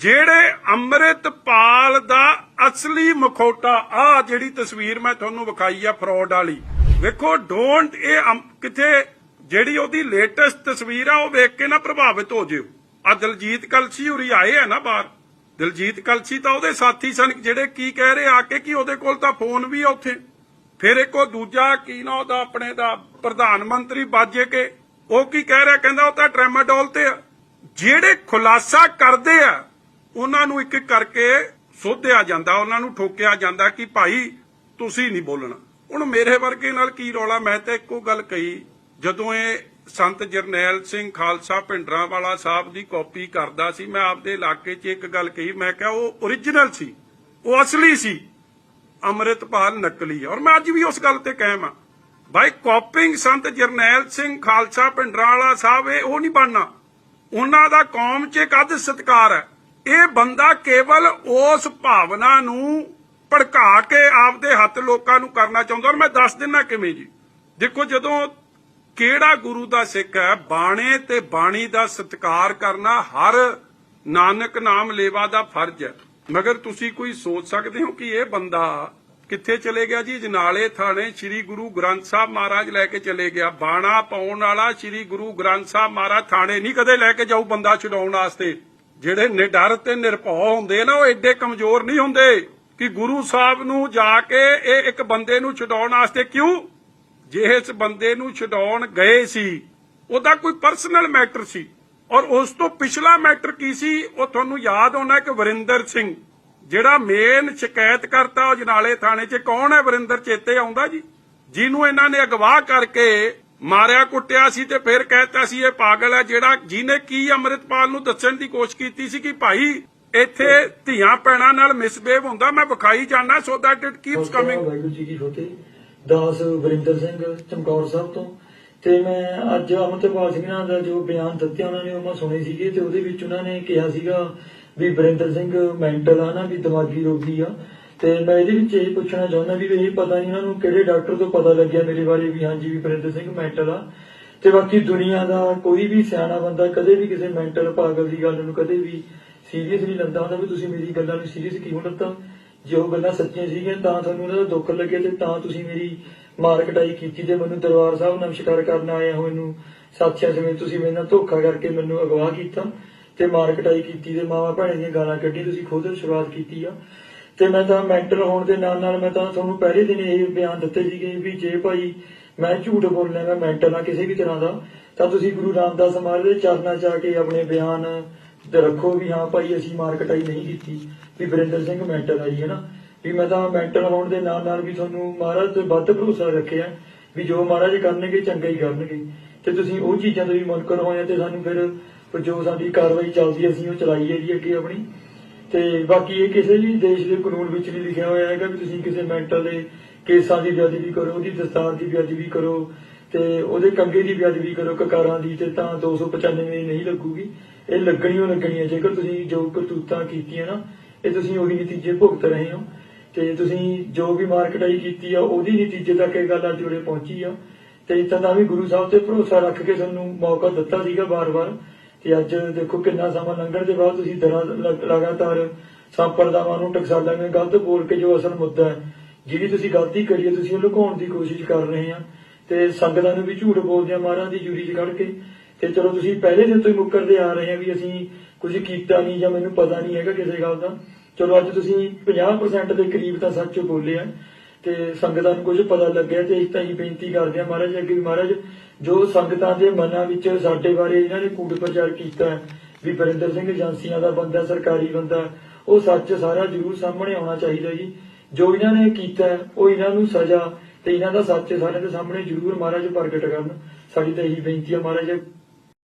ਜਿਹੜੇ ਅੰਮ੍ਰਿਤਪਾਲ ਦਾ ਅਸਲੀ ਮਖੌਟਾ ਆ ਜਿਹੜੀ ਤਸਵੀਰ ਮੈਂ ਤੁਹਾਨੂੰ ਵਿਖਾਈ ਆ ਫਰਾਡ ਵਾਲੀ। ਵੇਖੋ ਡੋਂਟ ਇਹ ਕਿਥੇ ਜਿਹੜੀ ਉਹਦੀ ਲੇਟੈਸਟ ਤਸਵੀਰ ਆ, ਉਹ ਵੇਖ ਕੇ ਨਾ ਪ੍ਰਭਾਵਿਤ ਹੋ ਜਿਓ। ਆ ਦਲਜੀਤ ਕਲਸੀ ਉਰੀ ਆਏ ਆ ਨਾ ਬਾਹਰ। ਦਲਜੀਤ ਕਲਸੀ ਤਾਂ ਉਹਦੇ ਸਾਥੀ ਸਨ, ਜਿਹੜੇ ਕੀ ਕਹਿ ਰਹੇ ਆ ਕੇ ਕਿ ਉਹਦੇ ਕੋਲ ਤਾਂ ਫੋਨ ਵੀ ਆ ਉੱਥੇ। ਫਿਰ ਇੱਕ ਉਹ ਦੂਜਾ, ਕੀ ਨਾ ਉਹਦਾ ਆਪਣੇ ਦਾ ਪ੍ਰਧਾਨ ਮੰਤਰੀ ਬਾਜੇ ਕੇ, ਉਹ ਕੀ ਕਹਿ ਰਿਹਾ, ਕਹਿੰਦਾ ਉਹ ਤਾਂ ਟ੍ਰੈਮਾਡੋਲ ਤੇ ਆ। ਜਿਹੜੇ ਖੁਲਾਸਾ ਕਰਦੇ ਆ ਉਹਨਾਂ ਨੂੰ ਇੱਕ ਇੱਕ ਕਰਕੇ ਸੋਧਿਆ ਜਾਂਦਾ, ਉਹਨਾਂ ਨੂੰ ਠੋਕਿਆ ਜਾਂਦਾ ਕਿ ਭਾਈ ਤੁਸੀਂ ਨਹੀਂ ਬੋਲਣਾ। ਹੁਣ ਮੇਰੇ ਵਰਗੇ ਨਾਲ ਕੀ ਰੌਲਾ? ਮੈਂ ਤਾਂ ਇੱਕੋ ਗੱਲ ਕਹੀ, ਜਦੋਂ ਇਹ ਸੰਤ ਜਰਨੈਲ ਸਿੰਘ ਖਾਲਸਾ ਭਿੰਡਰਾਂ ਵਾਲਾ ਸਾਹਿਬ ਦੀ ਕਾਪੀ ਕਰਦਾ ਸੀ, ਮੈਂ ਆਪਦੇ ਇਲਾਕੇ 'ਚ ਇੱਕ ਗੱਲ ਕਹੀ, ਮੈਂ ਕਿਹਾ ਉਹ ਓਰੀਜਨਲ ਸੀ, ਉਹ ਅਸਲੀ ਸੀ। ਅੰਮ੍ਰਿਤਪਾਲ ਨਕਲੀ ਔਰ ਮੈਂ ਅੱਜ ਵੀ ਉਸ ਗੱਲ ਤੇ ਕਾਇਮ ਆ। ਬਾਈ ਕਾਪਿੰਗ ਸੰਤ ਜਰਨੈਲ ਸਿੰਘ ਖਾਲਸਾ ਭਿੰਡਰਾਂ ਵਾਲਾ ਸਾਹਿਬ, ਇਹ ਉਹ ਨਹੀਂ ਬਣਨਾ। ਉਹਨਾਂ ਦਾ ਕੌਮ 'ਚ ਇੱਕ ਅੱਧ ਸਤਕਾਰ ਹੈ। ਇਹ ਬੰਦਾ ਕੇਵਲ ਉਸ ਭਾਵਨਾ ਨੂੰ ਭੜਕਾ ਕੇ ਆਪਦੇ ਹੱਥ ਲੋਕਾਂ ਨੂੰ ਕਰਨਾ ਚਾਹੁੰਦਾ। ਔਰ ਮੈਂ ਦੱਸ ਦਿੰਨਾ ਕਿਵੇਂ ਜੀ? ਦੇਖੋ, ਜਦੋਂ ਕਿਹੜਾ ਗੁਰੂ ਦਾ ਸਿੱਖ ਹੈ, ਬਾਣੇ ਤੇ ਬਾਣੀ ਦਾ ਸਤਿਕਾਰ ਕਰਨਾ ਹਰ ਨਾਨਕ ਨਾਮ ਲੇਵਾ ਦਾ ਫਰਜ਼ ਹੈ। ਮਗਰ ਤੁਸੀਂ ਕੋਈ ਸੋਚ ਸਕਦੇ ਹੋ ਕਿ ਇਹ ਬੰਦਾ ਕਿੱਥੇ ਚਲੇ ਗਿਆ ਜੀ? ਜਨਾਲੇ ਥਾਣੇ ਸ੍ਰੀ ਗੁਰੂ ਗ੍ਰੰਥ ਸਾਹਿਬ ਮਹਾਰਾਜ ਲੈ ਕੇ ਚਲੇ ਗਿਆ। ਬਾਣਾ ਪਾਉਣ ਵਾਲਾ ਸ੍ਰੀ ਗੁਰੂ ਗ੍ਰੰਥ ਸਾਹਿਬ ਮਹਾਰਾਜ ਥਾਣੇ ਨਹੀਂ ਕਦੇ ਲੈ ਕੇ ਜਾਊ ਬੰਦਾ ਛਡਾਉਣ ਵਾਸਤੇ। ਜਿਹੜੇ ਨਿਡਰ ਤੇ ਨਿਰਭਉ ਹੁੰਦੇ ਨਾ, ਉਹ ਐਡੇ ਕਮਜ਼ੋਰ ਨਹੀਂ ਹੁੰਦੇ ਕਿ ਗੁਰੂ ਸਾਹਿਬ ਨੂੰ ਜਾ ਕੇ ਇਹ ਇੱਕ ਬੰਦੇ ਨੂੰ ਛਡਾਉਣ ਵਾਸਤੇ ਕਿਉਂ? ਜੇ ਇਸ ਬੰਦੇ ਨੂੰ ਛਡਾਉਣ ਗਏ ਸੀ, ਉਹਦਾ ਕੋਈ ਪਰਸਨਲ ਮੈਟਰ ਸੀ। ਔਰ ਉਸ ਤੋਂ ਪਿਛਲਾ ਮੈਟਰ ਕੀ ਸੀ? ਉਹ ਤੁਹਾਨੂੰ ਯਾਦ ਹੋਣਾ ਕਿ ਵਰਿੰਦਰ ਸਿੰਘ, ਜਿਹੜਾ ਮੇਨ ਸ਼ਿਕਾਇਤ ਕਰਤਾ ਉਹ ਜਨਾਲੇ ਥਾਣੇ 'ਚ ਕੌਣ ਹੈ? ਵਰਿੰਦਰ ਚੇਤੇ ਆਉਂਦਾ ਜੀ? ਜਿਹਨੂੰ ਇਹਨਾਂ ਨੇ ਅਗਵਾ ਕਰਕੇ ਮਾਰਿਆ ਕੁੱਟਿਆ ਸੀ ਤੇ ਫਿਰ ਕਹਿਤਾ ਸੀ ਇਹ ਪਾਗਲ ਹੈ ਜਿਹੜਾ ਜਿਹਨੇ ਕੀ ਅੰਮ੍ਰਿਤਪਾਲ ਨੂੰ ਦੱਸਣ ਦੀ ਕੋਸ਼ਿਸ਼ ਕੀਤੀ ਸੀ ਕਿ ਭਾਈ ਇੱਥੇ ਧੀਆਂ ਪੈਣਾ ਨਾਲ ਮਿਸਬੇਵ ਹੁੰਦਾ ਮੈਂ ਵਿਖਾਈ ਜਾਣਾ so that it keeps coming Waheguru ji ਕੀ ਫਤਿਹ। ਦਾਸ ਵਰਿੰਦਰ ਸਿੰਘ ਚਮਕੌਰ ਸਾਹਿਬ ਤੋਂ। ਤੇ ਮੈਂ ਅੱਜ ਅਮਰਤਪਾਲ ਸਿੰਘ ਨਾਲ ਦਾ ਜੋ ਬਿਆਨ ਦਿੱਤੇ ਉਹਨਾਂ ਨੇ ਉਹ ਮੈਂ ਸੁਣੇ ਸੀਗੇ ਤੇ ਉਹਦੇ ਵਿੱਚ ਉਹਨਾਂ ਨੇ ਕਿਹਾ ਸੀਗਾ ਵੀ ਵਰਿੰਦਰ ਸਿੰਘ ਮੈਂਟਲ ਆ ਨਾ ਵੀ ਦਿਮਾਗੀ ਰੋਗੀ ਆ। ਤੇ ਮੈਂ ਇਹਦੇ ਵਿੱਚ ਇਹ ਪੁੱਛਣਾ ਚਾਹੁੰਦਾ ਵੀ ਇਹ ਪਤਾ ਨਹੀਂ ਉਹਨਾਂ ਨੂੰ ਕਿਹੜੇ ਡਾਕਟਰ ਤੋਂ ਪਤਾ ਲੱਗਿਆ ਮੇਰੇ ਬਾਰੇ ਵੀ, ਹਾਂਜੀ ਵੀ ਵਰਿੰਦਰ ਸਿੰਘ ਮੈਂਟਲ ਆ। ਤੇ ਬਾਕੀ ਦੁਨੀਆ ਦਾ ਕੋਈ ਵੀ ਸਿਆਣਾ ਬੰਦਾ ਕਦੇ ਵੀ ਕਿਸੇ ਮੈਂਟਲ ਪਾਗਲ ਦੀ ਗੱਲ ਨੂੰ ਕਦੇ ਵੀ ਸੀਰੀਅਸ ਲੈਂਦਾ ਹੁੰਦਾ ਵੀ ਤੁਸੀਂ ਮੇਰੀ ਗੱਲਾਂ ਨੂੰ ਸੀਰੀਅਸ ਕਿਉਂ ਲਿੱਤਾ? ਜੇ ਉਹ ਗੱਲਾਂ ਸੱਚੀਆਂ ਸੀਗੀਆਂ ਤਾਂ ਤੁਹਾਨੂੰ ਉਹਨਾਂ ਦਾ ਦੁੱਖ ਲੱਗਿਆ ਤੇ ਤਾਂ ਤੁਸੀਂ ਮੇਰੀ ਮਾਰ ਕਟਾਈ ਕੀਤੀ ਤੇ ਮੈਨੂੰ ਦਰਬਾਰ ਸਾਹਿਬ ਨਮਸਕਾਰ ਕਰਨ ਆਇਆ ਹੋ ਨੂੰ ਸਾਥੀਆਂ ਸਮੇਤ ਤੁਸੀਂ ਮੇਰੇ ਨਾਲ ਧੋਖਾ ਕਰਕੇ ਮੈਨੂੰ ਅਗਵਾ ਕੀਤਾ ਤੇ ਮਾਰ ਕਟਾਈ ਕੀਤੀ ਤੇ ਮਾਵਾ ਭੈਣੇ ਦੀਆਂ ਗਾਲਾਂ ਕੱਢੀ ਤੁਸੀਂ ਖੁਦ ਸ਼ੁਰੂਆਤ ਕੀਤੀ ਆ। ਤੇ ਮੈਂ ਤਾਂ ਮੈਂਟਲ ਹੋਣ ਦੇ ਨਾਲ ਨਾਲ ਮੈਂ ਤਾਂ ਤੁਹਾਨੂੰ ਪਹਿਲੇ ਦਿਨ ਇਹ ਬਿਆਨ ਦਿੱਤੇ ਸੀਗੇ ਵੀ ਜੇ ਭਾਈ ਮੈਂ ਝੂਠ ਬੋਲਣਾ ਮੈਂ ਮੈਂਟਲ ਆ ਕਿਸੇ ਵੀ ਤਰ੍ਹਾਂ ਦਾ, ਤਾਂ ਤੁਸੀਂ ਗੁਰੂ ਰਾਮਦਾਸ ਮਹਾਰਾਜ ਦੇ ਚਰਨਾਂ 'ਚ ਆ ਕੇ ਆਪਣੇ ਬਿਆਨ ਤੇ ਰੱਖੋ ਵੀ ਹਾਂ ਭਾਈ ਅਸੀਂ ਮਾਰ ਕਟਾਈ ਨਹੀਂ ਕੀਤੀ, ਵੀ ਵਰਿੰਦਰ ਸਿੰਘ ਮੈਂਟਲ ਆਈ ਜੀ ਹੈਨਾ? ਵੀ ਮੈਂ ਤਾਂ ਮੈਂਟਲ ਹੋਣ ਦੇ ਨਾਲ ਨਾਲ ਵੀ ਤੁਹਾਨੂੰ ਮਹਾਰਾਜ ਤੇ ਵੱਧ ਭਰੋਸਾ ਰੱਖਿਆ ਵੀ ਜੋ ਮਹਾਰਾਜ ਕਰਨਗੇ, ਚੰਗਾ ਹੀ ਕਰਨਗੇ। ਤੇ ਤੁਸੀਂ ਉਹ ਚੀਜ਼ਾਂ ਤੋਂ ਵੀ ਮੁਨਕਰ ਹੋਏ ਤੇ ਸਾਨੂੰ ਫਿਰ ਜੋ ਸਾਡੀ ਕਾਰਵਾਈ ਚੱਲਦੀ ਅਸੀਂ ਉਹ ਚਲਾਈਏ ਜੀ ਅੱਗੇ ਆਪਣੀ। ਤੇ ਬਾਕੀ ਇਹ ਕਿਸੇ ਵੀ ਦੇਸ਼ ਦੇ ਕਾਨੂੰਨ ਵਿੱਚ ਨਹੀਂ ਲਿਖਿਆ ਹੋਇਆ ਹੈਗਾ ਵੀ ਤੁਸੀਂ ਕਿਸੇ ਮੈਂਟਲ ਦੇ ਕੇਸਾਂ ਦੀ ਬੇਅਦਬੀ ਕਰੋ, ਉਹਦੀ ਦਸਤਾਰ ਦੀ ਬੇਅਦਬੀ ਕਰੋ ਤੇ ਉਹਦੇ ਕੰਗੇ ਦੀ ਬੇਅਦਬੀ ਕਰੋ, ਕਕਾਰਾਂ ਦੀ ਤੇ ਤਾਂ 295 ਨਹੀਂ ਲੱਗੂਗੀ। ਇਹ ਲੱਗਣੀ ਓ ਲੱਗਣੀ ਹੈ ਜੇਕਰ ਤੁਸੀਂ ਜੋ ਕਰਤੂਤਾਂ ਕੀਤੀਆਂ ਨਾ, ਇਹ ਤੁਸੀਂ ਉਹੀ ਨਤੀਜੇ ਭੁਗਤ ਰਹੇ ਹੋ। ਤੇ ਤੁਸੀਂ ਜੋ ਵੀ ਮਾਰਕਟਾਈ ਕੀਤੀ ਆ, ਉਹਦੀ ਨਤੀਜੇ ਤੱਕ ਇਹ ਗੱਲ ਅੱਜ ਉਰੇ ਪਹੁੰਚੀ ਆ। ਤੇ ਇੱਥੇ ਤਾਂ ਵੀ ਗੁਰੂ ਸਾਹਿਬ ਤੇ ਭਰੋਸਾ ਰੱਖ ਕੇ ਸਾਨੂੰ ਮੌਕਾ ਦਿੱਤਾ ਸੀਗਾ ਵਾਰ-ਵਾਰ ਤੇ ਅੱਜ ਦੇਖੋ ਕਿੰਨਾ ਸਮਾਂ ਲੰਘਣ ਦੇ ਬਾਅਦ ਤੁਸੀਂ ਦਰਾਂ ਲਗਾਤਾਰ ਸੰਪਰਦਾਵਾਂ ਨੂੰ ਟਕਸਾਲਾਂ ਵਿੱਚ ਗਲਤ ਬੋਲ ਕੇ ਜੋ ਅਸਲ ਮੁੱਦਾ ਹੈ, ਜਿਹੜੀ ਤੁਸੀਂ ਗਲਤੀ ਕਰੀ ਹੈ, ਤੁਸੀਂ ਉਹ ਲੁਕਾਉਣ ਦੀ ਕੋਸ਼ਿਸ਼ ਕਰ ਰਹੇ ਆ ਤੇ ਸੰਗਤਾਂ ਨੂੰ ਵੀ ਝੂਠ ਬੋਲਦੇ ਆ ਮਹਾਰਾਜ ਦੀ ਜੂਰੀ 'ਚ ਖੜ ਕੇ, ਤੇ ਚਲੋ ਤੁਸੀਂ ਪਹਿਲੇ ਦਿਨ ਤੋਂ ਹੀ ਮੁੱਕਰਦੇ ਆ ਰਹੇ ਆ ਵੀ ਅਸੀਂ ਕੁਝ ਕੀਤਾ ਨਹੀਂ ਜਾਂ ਮੈਨੂੰ ਪਤਾ ਨਹੀਂ ਹੈਗਾ ਕਿਸੇ ਗੱਲ ਦਾ। ਚਲੋ ਅੱਜ ਤੁਸੀਂ 50% ਦੇ ਕਰੀਬ ਤਾਂ ਸੱਚ ਬੋਲੇ ਆ। ਤੇ ਸੰਗਤਾਂ ਨੂੰ ਕੁਝ ਪਤਾ ਲੱਗਿਆ ਤੇ ਇੱਕ ਤਾਂ ਹੀ ਬੇਨਤੀ ਕਰਦੇ ਆ ਮਹਾਰਾਜ ਅੱਗੇ ਵੀ ਮਹਾਰਾਜ, ਜੋ ਸੰਗਤਾਂ ਦੇ ਮਨਾਂ ਵਿੱਚ ਸਾਡੇ ਬਾਰੇ ਇਹਨਾਂ ਨੇ ਕੂੜ ਪ੍ਰਚਾਰ ਕੀਤਾ ਵੀ ਬਰਿੰਦਰ ਸਿੰਘ ਏਜੰਸੀਆਂ ਦਾ ਬੰਦਾ, ਸਰਕਾਰੀ ਬੰਦਾ, ਉਹ ਸੱਚ ਸਾਰਾ ਜ਼ਰੂਰ ਸਾਹਮਣੇ ਆਉਣਾ ਚਾਹੀਦਾ ਜੀ। ਜੋ ਇਹਨਾਂ ਨੇ ਕੀਤਾ ਉਹ ਇਹਨਾਂ ਨੂੰ ਸਜ਼ਾ ਤੇ ਇਹਨਾਂ ਦਾ ਸੱਚ ਸਾਰਿਆਂ ਦੇ ਸਾਹਮਣੇ ਜ਼ਰੂਰ ਮਹਾਰਾਜ ਪ੍ਰਗਟ ਕਰਨ। ਸਾਡੀ ਤਾਂ ਇਹੀ ਬੇਨਤੀ ਹੈ ਮਹਾਰਾਜ।